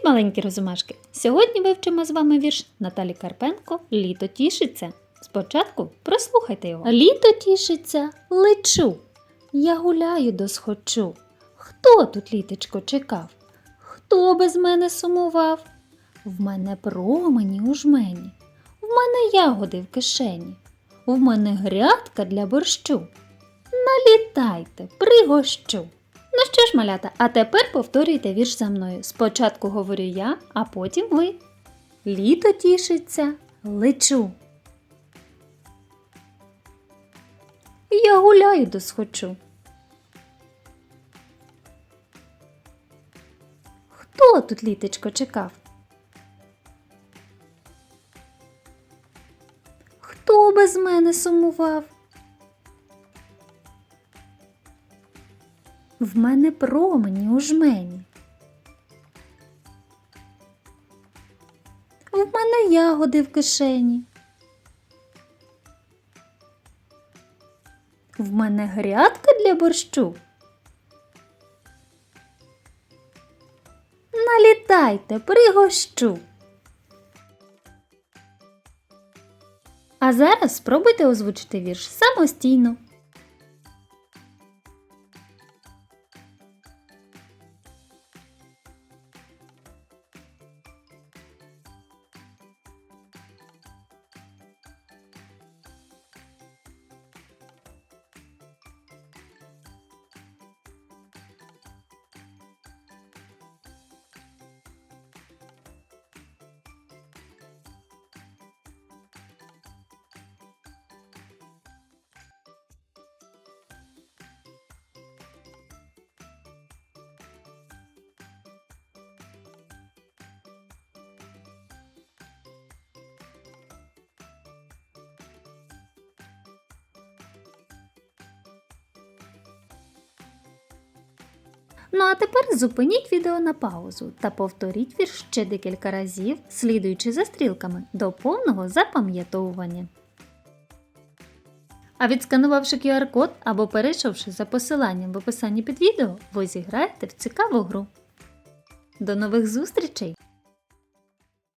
Привіт, маленькі розумашки! Сьогодні вивчимо з вами вірш Наталі Карпенко Літо тішиться. Спочатку прослухайте його. Літо тішиться, лечу. Я гуляю досхочу. Хто тут літечко чекав? Хто без мене сумував? В мене промені у жмені, в мене ягоди в кишені, в мене грядка для борщу. Налітайте, пригощу. Ну що ж, малята, а тепер повторюйте вірш за мною. Спочатку говорю я, а потім ви. Літо тішиться, лечу. Я гуляю досхочу. Хто тут літечко чекав? Хто без мене сумував? В мене промені у жмені. В мене ягоди в кишені. В мене грядка для борщу. Налітайте, пригощу. А зараз спробуйте озвучити вірш самостійно. Ну а тепер зупиніть відео на паузу та повторіть вірш ще декілька разів, слідуючи за стрілками до повного запам'ятовування. А відсканувавши QR-код або перейшовши за посиланням в описанні під відео, ви зіграєте в цікаву гру. До нових зустрічей!